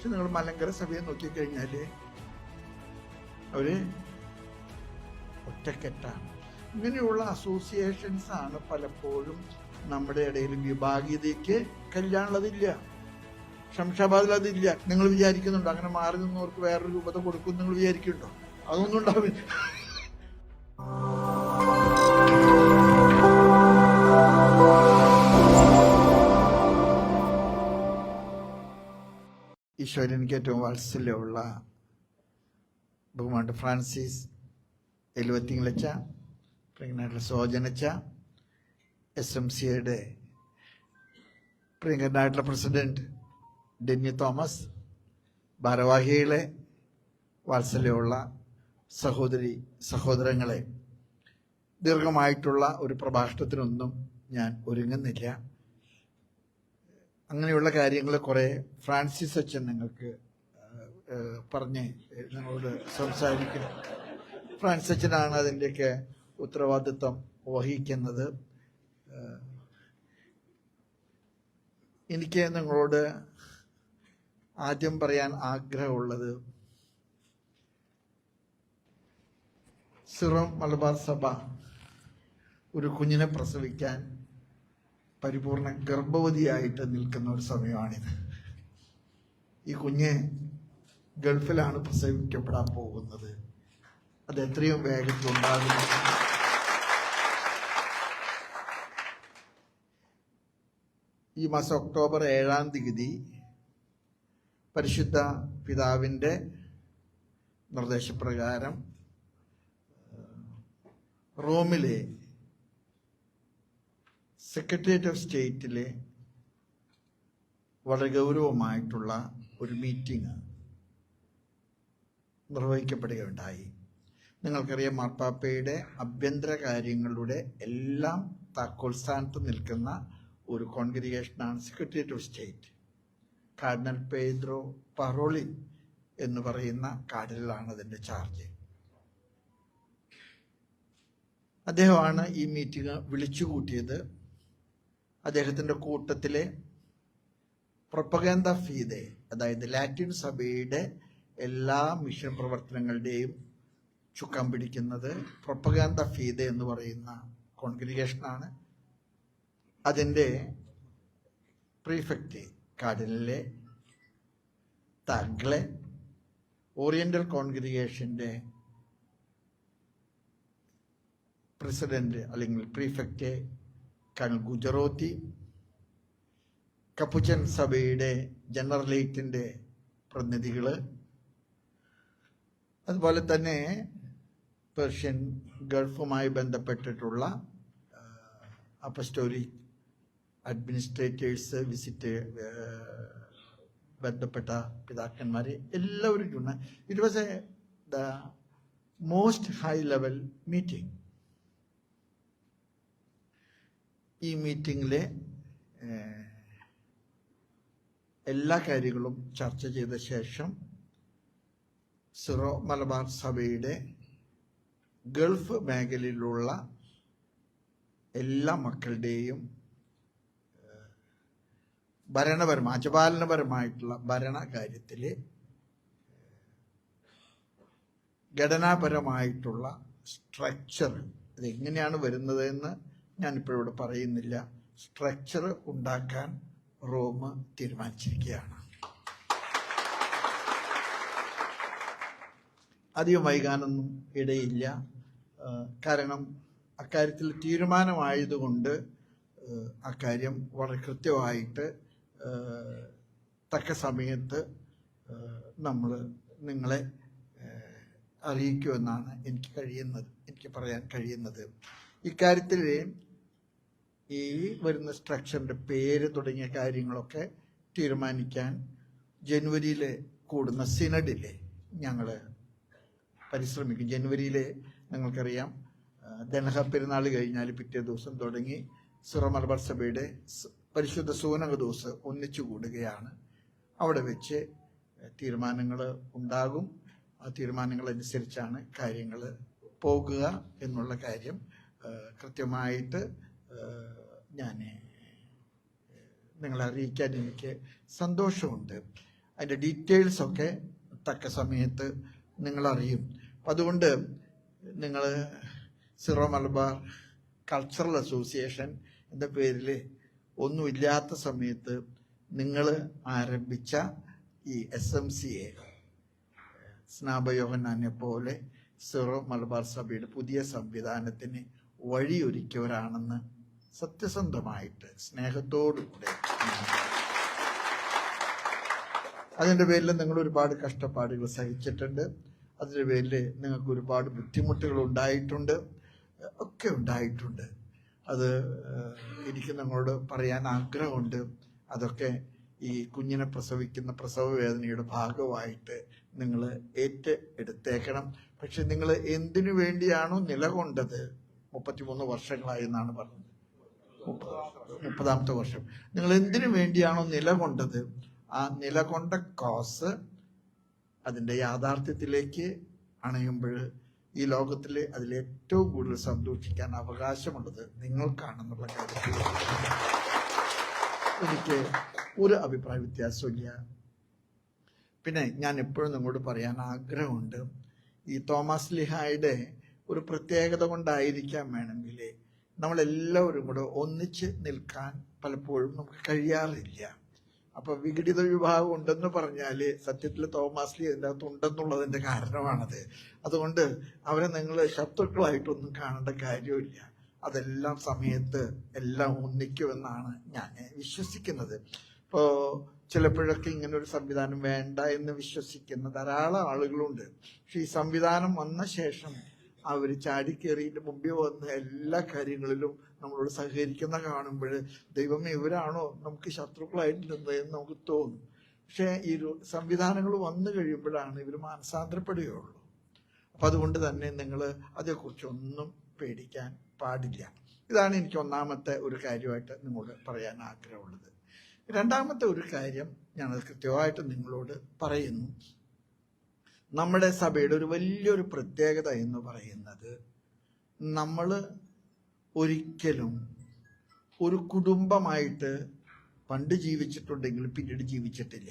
പക്ഷെ നിങ്ങൾ മലങ്കര സഭയെ നോക്കിക്കഴിഞ്ഞാൽ അവർ ഒറ്റക്കെട്ടാണ്. ഇങ്ങനെയുള്ള അസോസിയേഷൻസ് ആണ് പലപ്പോഴും നമ്മുടെ ഇടയിൽ വിഭാഗീയതയ്ക്ക് കല്യാണുള്ളതില്ല. ശംഷാബാദിൽ അതില്ല. നിങ്ങൾ വിചാരിക്കുന്നുണ്ടോ? അങ്ങനെ മാറി നിന്നവർക്ക് വേറൊരു രൂപത കൊടുക്കും നിങ്ങൾ വിചാരിക്കുന്നുണ്ടോ? അതൊന്നും ഉണ്ടാവില്ല. ഈശോയിൽ എനിക്ക് ഏറ്റവും വാത്സല്യമുള്ള ബഹുമാണ്ട് ഫ്രാൻസിസ് എലുവത്തിങ്ങളച്ച പ്രിയങ്കനായിട്ടുള്ള സോജനച്ച എസ് എം സിയുടെ പ്രിയങ്കനായിട്ടുള്ള പ്രസിഡന്റ് ഡെന്നി തോമസ് ഭാരവാഹികളെ വാത്സല്യമുള്ള സഹോദരി സഹോദരങ്ങളെ ദീർഘമായിട്ടുള്ള ഒരു പ്രഭാഷണത്തിനൊന്നും ഞാൻ ഒരുങ്ങുന്നില്ല. അങ്ങനെയുള്ള കാര്യങ്ങൾ കുറെ ഫ്രാൻസിസ് അച്ഛൻ നിങ്ങൾക്ക് പറഞ്ഞ് നിങ്ങളോട് സംസാരിക്കും. ഫ്രാൻസിസ് അച്ഛനാണ് അതിന്റെയൊക്കെ ഉത്തരവാദിത്വം വഹിക്കുന്നത്. എനിക്ക് നിങ്ങളോട് ആദ്യം പറയാൻ ആഗ്രഹമുള്ളത് സിറോ മലബാർ സഭ ഒരു കുഞ്ഞിനെ പ്രസവിക്കാൻ പരിപൂർണ ഗർഭവതിയായിട്ട് നിൽക്കുന്ന ഒരു സമയമാണിത്. ഈ കുഞ്ഞ് ഗൾഫിലാണ് പ്രസവിക്കപ്പെടാൻ പോകുന്നത്. അത് എത്രയും വേഗത്തിൽ ഉണ്ടാകും ഈ മാസം ഒക്ടോബർ ഏഴാം തീയതി പരിശുദ്ധ പിതാവിന്റെ നിർദ്ദേശപ്രകാരം റോമിലെ സെക്രട്ടേറിയറ്റ് ഓഫ് സ്റ്റേറ്റിലെ വളരെ ഗൗരവമായിട്ടുള്ള ഒരു മീറ്റിംഗ് നിർവഹിക്കപ്പെടുകയുണ്ടായി. നിങ്ങൾക്കറിയാം മാർപ്പാപ്പയുടെ ആഭ്യന്തര കാര്യങ്ങളുടെ എല്ലാം താക്കോൽ സ്ഥാനത്ത് നിൽക്കുന്ന ഒരു കോൺഗ്രിഗേഷനാണ് secretariat of state cardinal Pedro Parolin എന്ന് പറയുന്ന കാർഡിനലാണ് അതിന്റെ ചാർജ് അദ്ദേഹമാണ് ഈ മീറ്റിംഗ് വിളിച്ചു കൂട്ടിയത് അദ്ദേഹത്തിന്റെ കൂട്ടത്തിലെ പ്രൊപ്പഗാന്ത ഫീതെ അതായത് ലാറ്റിൻ സഭയുടെ എല്ലാ മിഷൻ പ്രവർത്തനങ്ങളുടെയും ചുക്കാൻ പിടിക്കുന്നത് പ്രൊപ്പഗാന്ത ഫീതെ എന്ന് പറയുന്ന കോൺഗ്രിഗേഷനാണ് അതിന്റെ പ്രീഫെക്റ്റ് കാർഡിനിലെ തഗ്ലെ ഓറിയന്റൽ കോൺഗ്രിഗേഷന്റെ പ്രസിഡന്റ് അല്ലെങ്കിൽ പ്രീഫെക്റ്റ് ഗുജറോത്തി കപ്പുച്ചൻ സഭയുടെ ജനറലേറ്റിന്റെ പ്രതിനിധികൾ അതുപോലെ തന്നെ പേർഷ്യൻ ഗൾഫുമായി ബന്ധപ്പെട്ടിട്ടുള്ള അപ്പസ്റ്റോലിക് അഡ്മിനിസ്ട്രേറ്റേഴ്സ് വിസിറ്റ് ബന്ധപ്പെട്ട പിതാക്കന്മാർ എല്ലാവരും it was a the most high level meeting ഈ മീറ്റിങ്ങിലെ എല്ലാ കാര്യങ്ങളും ചർച്ച ചെയ്ത ശേഷം സിറോ മലബാർ സഭയുടെ ഗൾഫ് മേഖലയിലുള്ള എല്ലാ മക്കളുടെയും ഭരണപരമായ അജപാലനപരമായിട്ടുള്ള ഭരണ കാര്യത്തിൽ ഘടനാപരമായിട്ടുള്ള സ്ട്രക്ചർ ഇതെങ്ങനെയാണ് വരുന്നതെന്ന് ഞാനിപ്പോൾ ഇവിടെ പറയുന്നില്ല. സ്ട്രക്ചർ ഉണ്ടാക്കാൻ റോം തീരുമാനിച്ചിരിക്കുകയാണ്. അധികം വൈകാനൊന്നും ഇടയില്ല. കാരണം അക്കാര്യത്തിൽ തീരുമാനമായതുകൊണ്ട് അക്കാര്യം വളരെ കൃത്യമായിട്ട് തക്ക സമയത്ത് നമ്മൾ നിങ്ങളെ അറിയിക്കുമെന്നാണ് എനിക്ക് കഴിയുന്നത് എനിക്ക് പറയാൻ കഴിയുന്നത്. ഇക്കാര്യത്തിൽ ഈ വരുന്ന സ്ട്രക്ചറിന്റെ പേര് തുടങ്ങിയ കാര്യങ്ങളൊക്കെ തീരുമാനിക്കാൻ ജനുവരിയിൽ കൂടുന്ന സിനഡിലെ ഞങ്ങൾ പരിശ്രമിക്കും. ജനുവരിയിൽ നിങ്ങൾക്കറിയാം ദനഹ പെരുന്നാൾ കഴിഞ്ഞാൽ പിറ്റേ ദിവസം തുടങ്ങി സിറോ സഭയുടെ പരിശുദ്ധ സൂനക ദിവസം ഒന്നിച്ചു കൂടുകയാണ്. അവിടെ വെച്ച് തീരുമാനങ്ങൾ ഉണ്ടാകും. ആ തീരുമാനങ്ങൾ അനുസരിച്ചാണ് കാര്യങ്ങൾ പോകുക എന്നുള്ള കാര്യം കൃത്യമായിട്ട് ഞാൻ നിങ്ങളെ അറിയിക്കാൻ എനിക്ക് സന്തോഷമുണ്ട്. അതിന്റെ ഡീറ്റെയിൽസൊക്കെ തക്ക സമയത്ത് നിങ്ങളറിയും. അപ്പം അതുകൊണ്ട് നിങ്ങൾ സിറോ മലബാർ കൾച്ചറൽ അസോസിയേഷൻ എന്ന പേരിൽ ഒന്നുമില്ലാത്ത സമയത്ത് നിങ്ങൾ ആരംഭിച്ച ഈ എസ് എം സി എ സ്നാപയോഹനാനെ പോലെ സിറോ മലബാർ സഭയുടെ പുതിയ സംവിധാനത്തിന് വഴിയൊരുക്കിയവരാണെന്ന് സത്യസന്ധമായിട്ട് സ്നേഹത്തോടുകൂടെ അതിന്റെ പേരിൽ നിങ്ങൾ ഒരുപാട് കഷ്ടപ്പാടുകൾ സഹിച്ചിട്ടുണ്ട്. അതിന്റെ പേരിൽ നിങ്ങൾക്ക് ഒരുപാട് ബുദ്ധിമുട്ടുകൾ ഉണ്ടായിട്ടുണ്ട്. ഒക്കെ ഉണ്ടായിട്ടുണ്ട്. അത് എനിക്ക് നിങ്ങളോട് പറയാൻ ആഗ്രഹമുണ്ട്. അതൊക്കെ ഈ കുഞ്ഞിനെ പ്രസവിക്കുന്ന പ്രസവ വേദനയുടെ ഭാഗമായിട്ട് നിങ്ങൾ ഏറ്റ് എടുത്തേക്കണം പക്ഷെ നിങ്ങൾ എന്തിനു വേണ്ടിയാണോ നിലകൊണ്ടത്? മുപ്പത്തിമൂന്ന് വർഷങ്ങളായി എന്നാണ് പറഞ്ഞത്. മുപ്പതാമത്തെ വർഷം. നിങ്ങൾ എന്തിനു വേണ്ടിയാണോ നിലകൊണ്ടത്? ആ നിലകൊണ്ട കോസ് അതിന്റെ യാഥാർത്ഥ്യത്തിലേക്ക് അണയുമ്പോൾ ഈ ലോകത്തിൽ അതിൽ ഏറ്റവും കൂടുതൽ സന്തോഷിക്കാൻ അവകാശമുള്ളത് നിങ്ങൾക്കാണെന്നുള്ള കാര്യത്തിൽ. എനിക്ക് ഒരു അഭിപ്രായ വ്യത്യാസമില്ല പിന്നെ ഞാൻ എപ്പോഴും നിങ്ങളോട് പറയാൻ ആഗ്രഹമുണ്ട് ഈ തോമസ് ലിഹായുടെ ഒരു പ്രത്യേകത കൊണ്ടായിരിക്കാം വേണമെങ്കിൽ നമ്മളെല്ലാവരും കൂടെ ഒന്നിച്ച് നിൽക്കാൻ പലപ്പോഴും നമുക്ക് കഴിയാറില്ല. അപ്പൊ വിഘടിത വിഭാഗം ഉണ്ടെന്ന് പറഞ്ഞാൽ സത്യത്തിൽ തോമാസ്ലി അതിന്റെ അകത്ത് ഉണ്ടെന്നുള്ളതിന്റെ കാരണമാണത്. അതുകൊണ്ട് അവരെ നിങ്ങൾ ശത്രുക്കളായിട്ടൊന്നും കാണേണ്ട കാര്യമില്ല. അതെല്ലാം സമയത്ത് എല്ലാം ഒന്നിക്കുമെന്നാണ് ഞാൻ വിശ്വസിക്കുന്നത്. ഇപ്പോൾ ചിലപ്പോഴൊക്കെ ഇങ്ങനെ ഒരു സംവിധാനം വേണ്ട എന്ന് വിശ്വസിക്കുന്ന ധാരാളം ആളുകളുണ്ട്. പക്ഷെ ഈ സംവിധാനം വന്ന ശേഷം അവർ ചാടിക്കേറിയിട്ട് മുമ്പിൽ വന്ന എല്ലാ കാര്യങ്ങളിലും നമ്മളോട് സഹകരിക്കുന്ന കാണുമ്പോൾ ദൈവം ഇവരാണോ നമുക്ക് ശത്രുക്കളായിട്ടുണ്ട് എന്ന് നമുക്ക് തോന്നും. പക്ഷേ ഈ സംവിധാനങ്ങൾ വന്നു കഴിയുമ്പോഴാണ് ഇവർ മാനസാന്തരപ്പെടുകയുള്ളൂ. അപ്പം അതുകൊണ്ട് തന്നെ നിങ്ങൾ അതേക്കുറിച്ചൊന്നും പേടിക്കാൻ പാടില്ല. ഇതാണ് എനിക്ക് ഒന്നാമത്തെ ഒരു കാര്യമായിട്ട് നിങ്ങളോട് പറയാൻ ആഗ്രഹമുള്ളത്. രണ്ടാമത്തെ ഒരു കാര്യം ഞാനത് കൃത്യമായിട്ട് നിങ്ങളോട് പറയുന്നു. നമ്മുടെ സഭയുടെ ഒരു വലിയൊരു പ്രത്യേകത എന്ന് പറയുന്നത് നമ്മൾ ഒരിക്കലും ഒരു കുടുംബമായിട്ട് പണ്ട് ജീവിച്ചിട്ടുണ്ടെങ്കിൽ പിന്നീട് ജീവിച്ചിട്ടില്ല.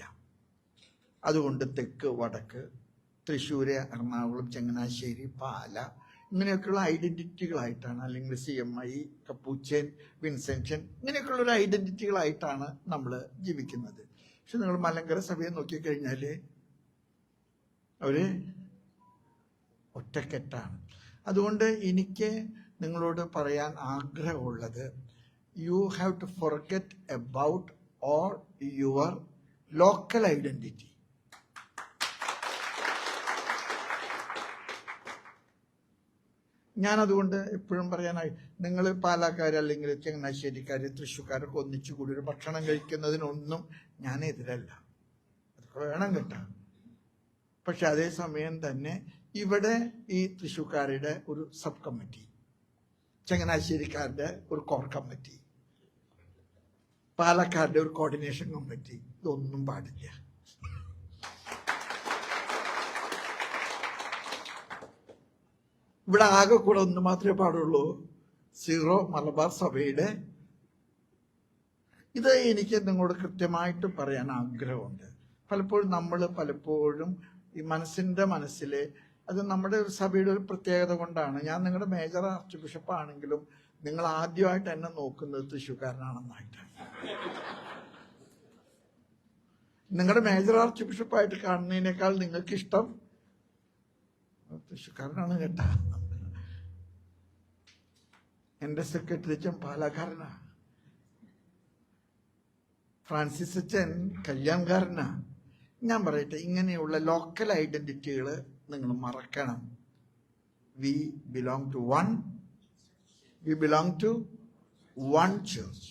അതുകൊണ്ട് തെക്ക് വടക്ക് തൃശ്ശൂർ എറണാകുളം ചങ്ങനാശ്ശേരി പാല ഇങ്ങനെയൊക്കെയുള്ള ഐഡന്റിറ്റികളായിട്ടാണ് അല്ലെങ്കിൽ C M I Capuchin Vincentian ഇങ്ങനെയൊക്കെയുള്ള ഒരു ഐഡന്റിറ്റികളായിട്ടാണ് നമ്മൾ ജീവിക്കുന്നത്. പക്ഷെ നിങ്ങൾ മലങ്കര സഭയെ നോക്കിക്കഴിഞ്ഞാൽ അവർ ഒറ്റക്കെട്ടാണ്. അതുകൊണ്ട് എനിക്ക് നിങ്ങളോട് പറയാൻ ആഗ്രഹമുള്ളത് you have to forget about all your local identity ഞാനതുകൊണ്ട് എപ്പോഴും പറയാനായി നിങ്ങൾ പാലക്കാർ അല്ലെങ്കിൽ ചങ്ങനാശ്ശേരിക്കാർ തൃശ്ശൂക്കാരൊക്കെ ഒന്നിച്ചു കൂടി ഒരു ഭക്ഷണം കഴിക്കുന്നതിനൊന്നും ഞാൻ എതിരല്ല അതൊക്കെ വേണം കേട്ടോ. പക്ഷെ അതേസമയം തന്നെ ഇവിടെ ഈ തൃശ്ശൂർക്കാരുടെ ഒരു സബ് കമ്മിറ്റി ചങ്ങനാശ്ശേരിക്കാരുടെ ഒരു കോർ കമ്മിറ്റി പാലക്കാരുടെ ഒരു കോർഡിനേഷൻ കമ്മിറ്റി ഇതൊന്നും പാടില്ല. ഇവിടെ ആകെ കൂടെ ഒന്ന് മാത്രമേ പാടുള്ളൂ. സീറോ മലബാർ സഭയുടെ. ഇത് എനിക്ക് നിങ്ങളോട് കൃത്യമായിട്ട് പറയാൻ ആഗ്രഹമുണ്ട്. പലപ്പോഴും നമ്മൾ പലപ്പോഴും ഈ മനസ്സിന്റെ മനസ്സിലെ അത് നമ്മുടെ ഒരു സഭയുടെ ഒരു പ്രത്യേകത കൊണ്ടാണ്. ഞാൻ നിങ്ങളുടെ മേജർ ആർച്ച് ബിഷപ്പ് ആണെങ്കിലും നിങ്ങൾ ആദ്യമായിട്ട് എന്നെ നോക്കുന്നത് തൃശ്ശൂക്കാരനാണെന്നായിട്ടാണ് നിങ്ങളുടെ മേജർ ആർച്ച് ബിഷപ്പായിട്ട് കാണുന്നതിനേക്കാൾ നിങ്ങൾക്ക് ഇഷ്ടം തൃശ്ശൂക്കാരനാണ് കേട്ട. എന്റെ സെക്രട്ടറി അച്ഛൻ പാലക്കാരനാ. ഫ്രാൻസിസ് അച്ഛൻ കല്യാൺകാരനാ. ഞാൻ പറയട്ടെ ഇങ്ങനെയുള്ള ലോക്കൽ ഐഡന്റിറ്റികൾ നിങ്ങൾ മറക്കണം. We belong to one we belong to one church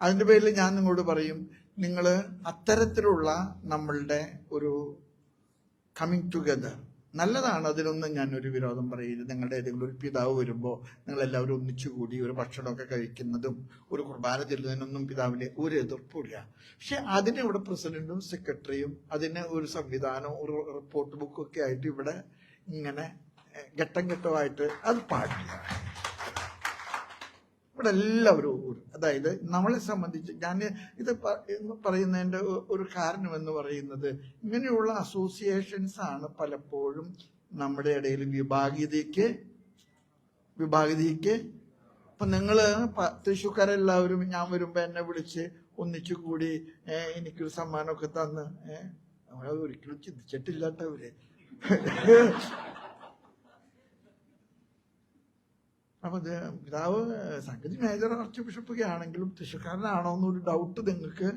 അതിന്റെ പേരിൽ ഞാൻ നിങ്ങളോട് പറയും നിങ്ങൾ അത്തരത്തിലുള്ള നമ്മളുടെ ഒരു കമ്മിങ് ടുഗദർ നല്ലതാണ്. അതിനൊന്നും ഞാനൊരു വിരോധം പറയില്ല നിങ്ങളുടെ ഏതെങ്കിലും ഒരു പിതാവ് വരുമ്പോൾ നിങ്ങൾ എല്ലാവരും ഒന്നിച്ചുകൂടി ഒരു ഭക്ഷണമൊക്കെ കഴിക്കുന്നതും ഒരു കുർബാന ചെല്ലുന്നതിനൊന്നും പിതാവിന് ഒരു എതിർപ്പില്ല പക്ഷെ അതിന് ഇവിടെ പ്രസിഡന്റും സെക്രട്ടറിയും അതിന് ഒരു സംവിധാനവും ഒരു റിപ്പോർട്ട് ബുക്കൊക്കെ ആയിട്ട് ഇവിടെ ഇങ്ങനെ ഘട്ടം ഘട്ടമായിട്ട് അത് പാടില്ല. ഇവിടെ എല്ലാവരും അതായത് നമ്മളെ സംബന്ധിച്ച് ഞാൻ ഇത് പറയുന്നതിന്റെ ഒരു കാരണം എന്ന് പറയുന്നത് ഇങ്ങനെയുള്ള അസോസിയേഷൻസ് ആണ് പലപ്പോഴും നമ്മുടെ ഇടയിൽ വിഭാഗീയതയ്ക്ക് വിഭാഗീയതയ്ക്ക്. ഇപ്പൊ നിങ്ങൾ തൃശ്ശൂക്കാരെല്ലാവരും ഞാൻ വരുമ്പോൾ എന്നെ വിളിച്ച് ഒന്നിച്ചു കൂടി എനിക്കൊരു സമ്മാനമൊക്കെ തന്ന്. ഏഹ് നമ്മളത് ഒരിക്കലും ചിന്തിച്ചിട്ടില്ല അപ്പൊ പിതാവ് സംഗതി മേജർ ആർച്ച് ബിഷപ്പൊക്കെ ആണെങ്കിലും തൃശ്ശൂർക്കാരനാണോ എന്നൊരു ഡൗട്ട് നിങ്ങൾക്ക്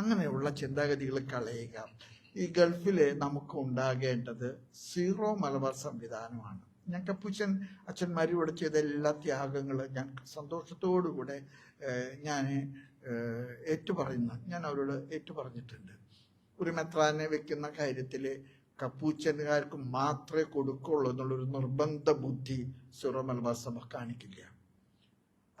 അങ്ങനെയുള്ള ചിന്താഗതികൾ കളയുക. ഈ ഗൾഫിലെ നമുക്ക് ഉണ്ടാകേണ്ടത് സീറോ മലബാർ സംവിധാനമാണ്. ഞാൻ കപ്പൂച്ചൻ അച്ഛന്മാർ ഇവിടെ ചെയ്ത എല്ലാ ത്യാഗങ്ങളും ഞാൻ സന്തോഷത്തോടുകൂടെ ഞാൻ ഏറ്റുപറയുന്നു ഞാൻ അവരോട് ഏറ്റുപറഞ്ഞിട്ടുണ്ട്. ഒരു മെത്രാനെ വെക്കുന്ന കാര്യത്തിൽ കപ്പൂച്ചനുകാർക്ക് മാത്രമേ കൊടുക്കുള്ളൂ എന്നുള്ളൊരു നിർബന്ധ ബുദ്ധി സീറോ മലബാർ കാണിക്കില്ല.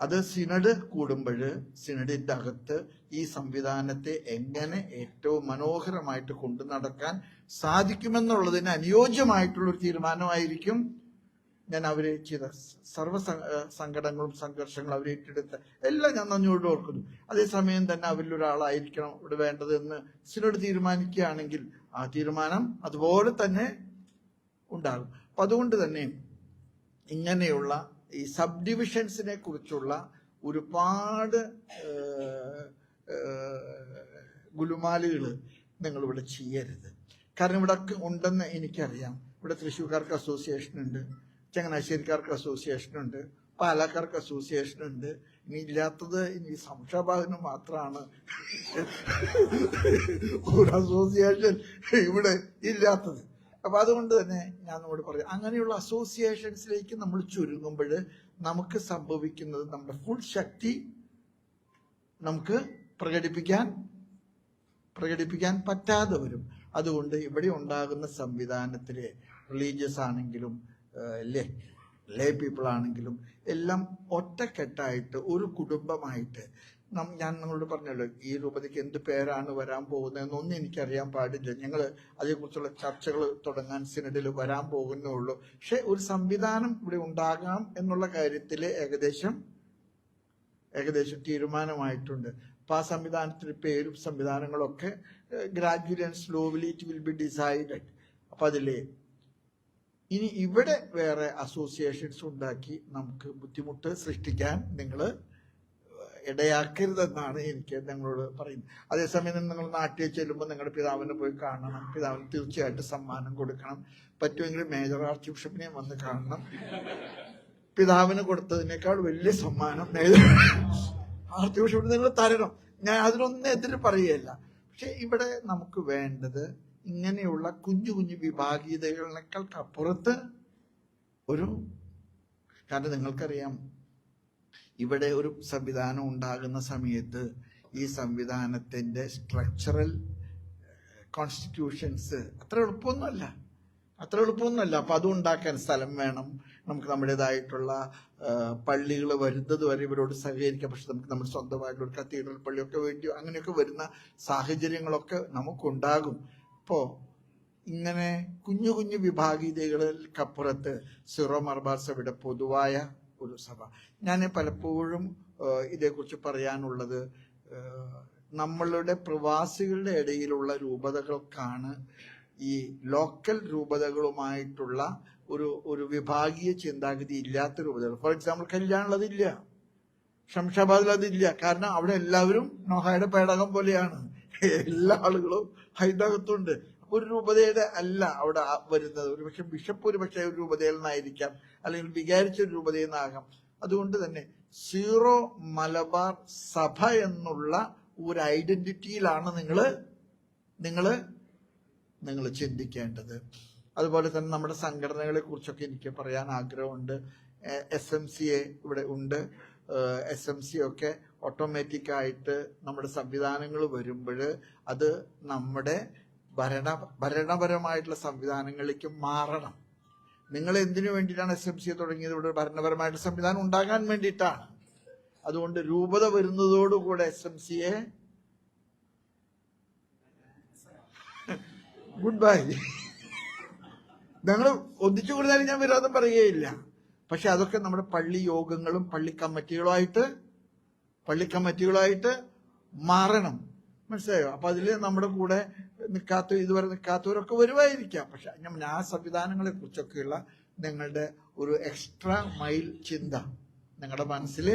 അത് സിനഡ് കൂടുമ്പോൾ സിനഡിന്റെ അകത്ത് ഈ സംവിധാനത്തെ എങ്ങനെ ഏറ്റവും മനോഹരമായിട്ട് കൊണ്ടു നടക്കാൻ സാധിക്കുമെന്നുള്ളതിന് അനുയോജ്യമായിട്ടുള്ളൊരു തീരുമാനമായിരിക്കും ഞാൻ അവരെ ചെയ്ത സർവ സങ്കടങ്ങളും സംഘർഷങ്ങളും അവരെ ഏറ്റെടുത്ത എല്ലാം ഞാൻ നന്ദിയോട് ഓർക്കുന്നു. അതേസമയം തന്നെ അവരിലൊരാളായിരിക്കണം ഇവിടെ വേണ്ടതെന്ന് സിനോട് തീരുമാനിക്കുകയാണെങ്കിൽ ആ തീരുമാനം അതുപോലെ തന്നെ ഉണ്ടാകും. അപ്പൊ അതുകൊണ്ട് തന്നെ ഇങ്ങനെയുള്ള ഈ സബ് ഡിവിഷൻസിനെ കുറിച്ചുള്ള ഒരുപാട് ഗുലുമാലുകൾ നിങ്ങൾ ഇവിടെ ചെയ്യരുത്. കാരണം ഇവിടെ ഉണ്ടെന്ന് എനിക്കറിയാം. ഇവിടെ തൃശ്ശൂർക്കാർക്ക് അസോസിയേഷൻ ഉണ്ട് ചങ്ങനാശ്ശേരിക്കാർക്ക് അസോസിയേഷൻ ഉണ്ട് പാലക്കാർക്ക് അസോസിയേഷൻ ഉണ്ട് ഇനി ഇല്ലാത്തത് ഇനി സംശയഭാഗന് മാത്രമാണ്. ഒരു അസോസിയേഷൻ ഇവിടെ ഇല്ലാത്തത്. അപ്പൊ അതുകൊണ്ട് തന്നെ ഞാൻ നമ്മോട് പറയാം അങ്ങനെയുള്ള അസോസിയേഷൻസിലേക്ക് നമ്മൾ ചുരുങ്ങുമ്പോൾ നമുക്ക് സംഭവിക്കുന്നത് നമ്മുടെ ഫുൾ ശക്തി നമുക്ക് പ്രകടിപ്പിക്കാൻ പ്രകടിപ്പിക്കാൻ പറ്റാതെ വരും. അതുകൊണ്ട് ഇവിടെ ഉണ്ടാകുന്ന സംവിധാനത്തിലെ റിലീജിയസ് ആണെങ്കിലും ലേ ലേ പീപ്പിൾ ആണെങ്കിലും എല്ലാം ഒറ്റക്കെട്ടായിട്ട് ഒരു കുടുംബമായിട്ട് ഞാൻ നിങ്ങളോട് പറഞ്ഞല്ലോ ഈ രൂപതയ്ക്ക് എന്ത് പേരാണ് വരാൻ പോകുന്നതെന്നൊന്നും എനിക്കറിയാൻ പാടില്ല. ഞങ്ങൾ അതേക്കുറിച്ചുള്ള ചർച്ചകൾ തുടങ്ങാൻ സിനഡിൽ വരാൻ പോകുന്നേ ഉള്ളൂ. പക്ഷെ ഒരു സംവിധാനം ഇവിടെ ഉണ്ടാകാം എന്നുള്ള കാര്യത്തിൽ ഏകദേശം ഏകദേശം തീരുമാനമായിട്ടുണ്ട്. അപ്പൊ ആ സംവിധാനത്തിന് പേരും സംവിധാനങ്ങളൊക്കെ gradually and slowly it will be decided. അപ്പൊ അതിൽ ഇനി ഇവിടെ വേറെ അസോസിയേഷൻസ് ഉണ്ടാക്കി നമുക്ക് ബുദ്ധിമുട്ട് സൃഷ്ടിക്കാൻ നിങ്ങൾ ഇടയാക്കരുതെന്നാണ് എനിക്ക് നിങ്ങളോട് പറയുന്നത്. അതേസമയം നിങ്ങൾ നാട്ടിൽ ചെല്ലുമ്പോൾ നിങ്ങളുടെ പിതാവിനെ പോയി കാണണം. പിതാവിന് തീർച്ചയായിട്ടും സമ്മാനം കൊടുക്കണം. പറ്റുമെങ്കിൽ മേജർ ആർച്ച് ബിഷപ്പിനെ വന്ന് കാണണം. പിതാവിന് കൊടുത്തതിനേക്കാൾ വലിയ സമ്മാനം മേജർ ആർച്ച് ബിഷപ്പിന് നിങ്ങൾ തരണം. ഞാൻ അതിനൊന്നും എതിര് പറയുകയല്ല. പക്ഷെ ഇവിടെ നമുക്ക് വേണ്ടത് ഇങ്ങനെയുള്ള കുഞ്ഞു കുഞ്ഞു വിഭാഗീയതകളെക്കാൾക്ക് അപ്പുറത്ത് ഒരു കാരണം നിങ്ങൾക്കറിയാം. ഇവിടെ ഒരു സംവിധാനം ഉണ്ടാകുന്ന സമയത്ത് ഈ സംവിധാനത്തിന്റെ സ്ട്രക്ചറൽ കോൺസ്റ്റിറ്റ്യൂഷൻസ് അത്ര എളുപ്പമൊന്നുമല്ല. അത്ര എളുപ്പമൊന്നുമല്ല. അപ്പൊ അത് ഉണ്ടാക്കാൻ സ്ഥലം വേണം. നമുക്ക് നമ്മുടേതായിട്ടുള്ള പള്ളികൾ വരുന്നത് വരെ ഇവരോട് സഹകരിക്കാം. പക്ഷെ നമുക്ക് നമ്മുടെ സ്വന്തമായിട്ടുള്ള ഒരു കത്തീഡ്രൽ പള്ളിയൊക്കെ വേണ്ടി അങ്ങനെയൊക്കെ വരുന്ന സാഹചര്യങ്ങളൊക്കെ നമുക്കുണ്ടാകും. അപ്പോ ഇങ്ങനെ കുഞ്ഞു കുഞ്ഞു വിഭാഗീയതകൾക്കപ്പുറത്ത് സിറോ മർബാർ സഭയുടെ പൊതുവായ ഒരു സഭ. ഞാൻ പലപ്പോഴും ഇതേക്കുറിച്ച് പറയാനുള്ളത് നമ്മളുടെ പ്രവാസികളുടെ ഇടയിലുള്ള രൂപതകൾക്കാണ് ഈ ലോക്കൽ രൂപതകളുമായിട്ടുള്ള ഒരു ഒരു വിഭാഗീയ ചിന്താഗതി ഇല്ലാത്ത രൂപതകൾ. For example കല്യാണുള്ളതില്ല. ഷംഷാബാദിൽ അതില്ല കാരണം അവിടെ എല്ലാവരും നോഹയുടെ പേടകം പോലെയാണ്. എല്ലാ ആളുകളും അതിനകത്തുണ്ട് ഒരു രൂപതയുടെ അല്ല അവിടെ വരുന്നത്. ഒരു പക്ഷെ ബിഷപ്പ് ഒരു പക്ഷേ ഒരു രൂപതയിൽ നിന്നായിരിക്കാം അല്ലെങ്കിൽ വികാരിച്ച ഒരു രൂപതയിൽ അതുകൊണ്ട് തന്നെ സീറോ മലബാർ സഭ എന്നുള്ള ഒരു ഐഡന്റിറ്റിയിലാണ് നിങ്ങൾ നിങ്ങൾ നിങ്ങൾ ചിന്തിക്കേണ്ടത്. അതുപോലെ തന്നെ നമ്മുടെ സംഘടനകളെ കുറിച്ചൊക്കെ എനിക്ക് പറയാൻ ആഗ്രഹമുണ്ട്. എസ് എം സി എ ഇവിടെ ഉണ്ട്. എസ് എം സി ഒക്കെ ഓട്ടോമാറ്റിക് ആയിട്ട് നമ്മുടെ സംവിധാനങ്ങൾ വരുമ്പോൾ അത് നമ്മുടെ ഭരണ ഭരണപരമായിട്ടുള്ള സംവിധാനങ്ങളിലേക്ക് മാറണം. നിങ്ങൾ എന്തിനു വേണ്ടിയിട്ടാണ് എസ് എം സി തുടങ്ങിയത്? ഇവിടെ ഭരണപരമായിട്ടുള്ള സംവിധാനം ഉണ്ടാകാൻ വേണ്ടിയിട്ടാണ്. അതുകൊണ്ട് രൂപത വരുന്നതോടുകൂടെ എസ് എം സിയെ ഗുഡ് ബൈ ഞങ്ങൾ ഒന്നിച്ചു കൂടുതലും ഞാൻ വിരോധം പറയുകയില്ല. പക്ഷെ അതൊക്കെ നമ്മുടെ പള്ളി യോഗങ്ങളും പള്ളി കമ്മിറ്റികളുമായിട്ട് പള്ളി കമ്മിറ്റികളുമായിട്ട് മാറണം. മനസ്സിലായോ? അപ്പൊ അതിൽ നമ്മുടെ കൂടെ നിൽക്കാത്ത ഇതുവരെ നിൽക്കാത്തവരൊക്കെ വരുമായിരിക്കാം പക്ഷെ ഞാൻ ആ സംവിധാനങ്ങളെ കുറിച്ചൊക്കെയുള്ള നിങ്ങളുടെ ഒരു എക്സ്ട്രാ മൈൽ ചിന്ത നിങ്ങളുടെ മനസ്സിൽ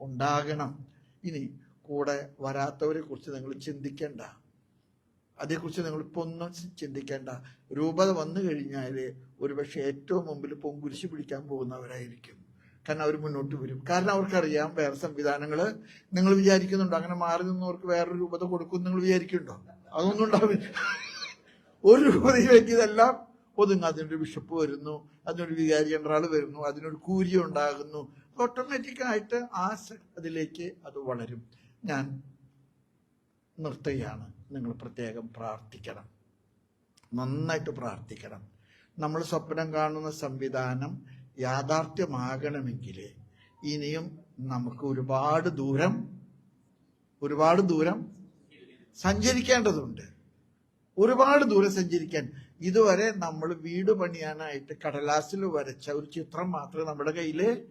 ഉണ്ടാകണം. ഇനി കൂടെ വരാത്തവരെ കുറിച്ച് നിങ്ങൾ ചിന്തിക്കേണ്ട. അതേക്കുറിച്ച് നിങ്ങൾ ഇപ്പൊ ഒന്നും ചിന്തിക്കേണ്ട. രൂപത വന്നു കഴിഞ്ഞാൽ ഒരുപക്ഷെ ഏറ്റവും മുമ്പിൽ പൊങ്കുരിശ് പിടിക്കാൻ പോകുന്നവരായിരിക്കും. കാരണം അവർ മുന്നോട്ട് വരും. കാരണം അവർക്കറിയാം വേറെ സംവിധാനങ്ങൾ നിങ്ങൾ വിചാരിക്കുന്നുണ്ടോ? അങ്ങനെ മാറി നിന്നവർക്ക് വേറൊരു രൂപത കൊടുക്കും നിങ്ങൾ വിചാരിക്കുന്നുണ്ടോ? അതൊന്നും ഉണ്ടാവില്ല. ഒരു രൂപതയിലേക്ക് ഇതെല്ലാം ഒതുങ്ങും. അതിനൊരു ബിഷപ്പ് വരുന്നു അതിനൊരു വികാരി ജനറാൾ വരുന്നു അതിനൊരു കൂരി ഉണ്ടാകുന്നു ഓട്ടോമാറ്റിക്കായിട്ട് ആ അതിലേക്ക് അത് വളരും. ഞാൻ നിർത്തുകയാണ്. നിങ്ങൾ പ്രത്യേകം പ്രാർത്ഥിക്കണം. നന്നായിട്ട് പ്രാർത്ഥിക്കണം. നമ്മൾ സ്വപ്നം കാണുന്ന സംവിധാനം യാഥാർത്ഥ്യമാകണമെങ്കിൽ ഇനിയും നമുക്ക് ഒരുപാട് ദൂരം ഒരുപാട് ദൂരം സഞ്ചരിക്കേണ്ടതുണ്ട്. ഒരുപാട് ദൂരം സഞ്ചരിക്കാൻ. ഇതുവരെ നമ്മൾ വീട് പണിയാനായിട്ട് കടലാസിൽ വരച്ച ഒരു ചിത്രം മാത്രമേ നമ്മുടെ കയ്യിൽ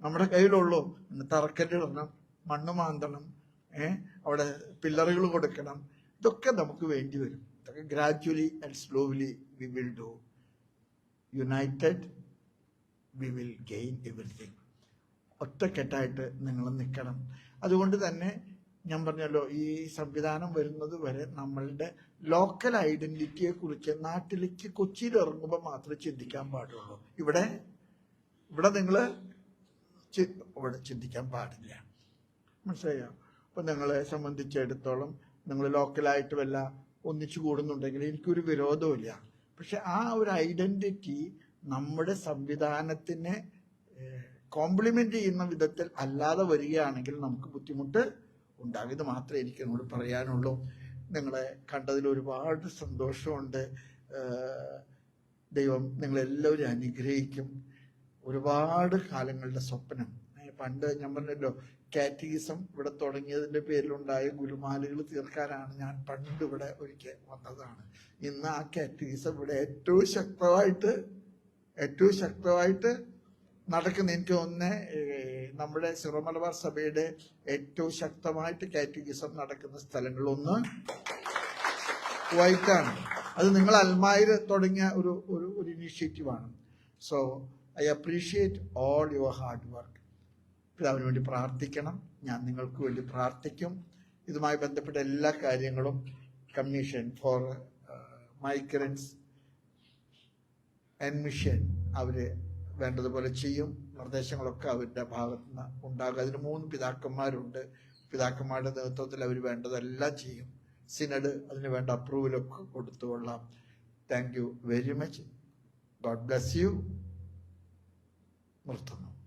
നമ്മുടെ കയ്യിലുള്ളൂ. തറക്കല്ലിടണം മണ്ണ് മാന്തണം അവിടെ പില്ലറുകൾ കൊടുക്കണം. ഇതൊക്കെ നമുക്ക് വേണ്ടി വരും. ഇതൊക്കെ gradually and slowly we will do united we will gain everything ഒറ്റക്കെട്ടായിട്ട് നിങ്ങൾ നിൽക്കണം. അതുകൊണ്ട് തന്നെ ഞാൻ പറഞ്ഞല്ലോ ഈ സംവിധാനം വരുന്നത് വരെ നമ്മളുടെ ലോക്കൽ ഐഡന്റിറ്റിയെ കുറിച്ച് നാട്ടിലേക്ക് കൊച്ചിയിൽ ഇറങ്ങുമ്പോൾ മാത്രമേ ചിന്തിക്കാൻ പാടുള്ളൂ. ഇവിടെ ഇവിടെ നിങ്ങൾ ഇവിടെ ചിന്തിക്കാൻ പാടില്ല. മനസ്സിലായോ? അപ്പൊ നിങ്ങളെ സംബന്ധിച്ചിടത്തോളം നിങ്ങൾ ലോക്കലായിട്ട് വല്ല ഒന്നിച്ചു കൂടുന്നുണ്ടെങ്കിൽ എനിക്കൊരു വിരോധമില്ല പക്ഷെ ആ ഒരു ഐഡന്റിറ്റി നമ്മുടെ സംവിധാനത്തിനെ കോംപ്ലിമെന്റ് ചെയ്യുന്ന വിധത്തിൽ അല്ലാതെ വരികയാണെങ്കിൽ നമുക്ക് ബുദ്ധിമുട്ട് ഉണ്ടാകും. ഇത് മാത്രമേ എനിക്ക് എന്നോട് പറയാനുള്ളൂ. നിങ്ങളെ കണ്ടതിൽ ഒരുപാട് സന്തോഷമുണ്ട്. ദൈവം നിങ്ങളെല്ലാവരും അനുഗ്രഹിക്കും. ഒരുപാട് കാലങ്ങളുടെ സ്വപ്നം. പണ്ട് ഞാൻ പറഞ്ഞല്ലോ കാറ്റഗിസം ഇവിടെ തുടങ്ങിയതിന്റെ പേരിലുണ്ടായ ഗുരുമാലകൾ തീർക്കാനാണ് ഞാൻ പണ്ട് ഇവിടെ ഒരിക്കൽ വന്നതാണ്. ഇന്ന് ആ കാറ്റഗിസം ഇവിടെ ഏറ്റവും ശക്തമായിട്ട് ഏറ്റവും ശക്തമായിട്ട് നടക്കുന്ന. എനിക്ക് ഒന്ന് നമ്മുടെ സിറമലബാർ സഭയുടെ ഏറ്റവും ശക്തമായിട്ട് കാറ്റഗിസം നടക്കുന്ന സ്ഥലങ്ങളൊന്ന് വൈറ്റാണ്. അത് നിങ്ങൾ അൽമായിൽ തുടങ്ങിയ ഒരു ഒരു ഇനീഷ്യേറ്റീവാണ് so I appreciate all your hard work പിതാവിന് വേണ്ടി പ്രാർത്ഥിക്കണം. ഞാൻ നിങ്ങൾക്ക് വേണ്ടി പ്രാർത്ഥിക്കും. ഇതുമായി ബന്ധപ്പെട്ട എല്ലാ കാര്യങ്ങളും കമ്മീഷൻ ഫോർ മൈഗ്രൻസ് അഡ്മിഷൻ അവർ വേണ്ടതുപോലെ ചെയ്യും. നിർദ്ദേശങ്ങളൊക്കെ അവരുടെ ഭാഗത്ത് നിന്ന് ഉണ്ടാകും. അതിന് മൂന്ന് പിതാക്കന്മാരുണ്ട്. പിതാക്കന്മാരുടെ നേതൃത്വത്തിൽ അവർ വേണ്ടതെല്ലാം ചെയ്യും. സിനഡ് അതിന് വേണ്ട അപ്രൂവലൊക്കെ കൊടുത്തുകൊള്ളാം thank you very much. God bless you. നിർത്തുന്നു.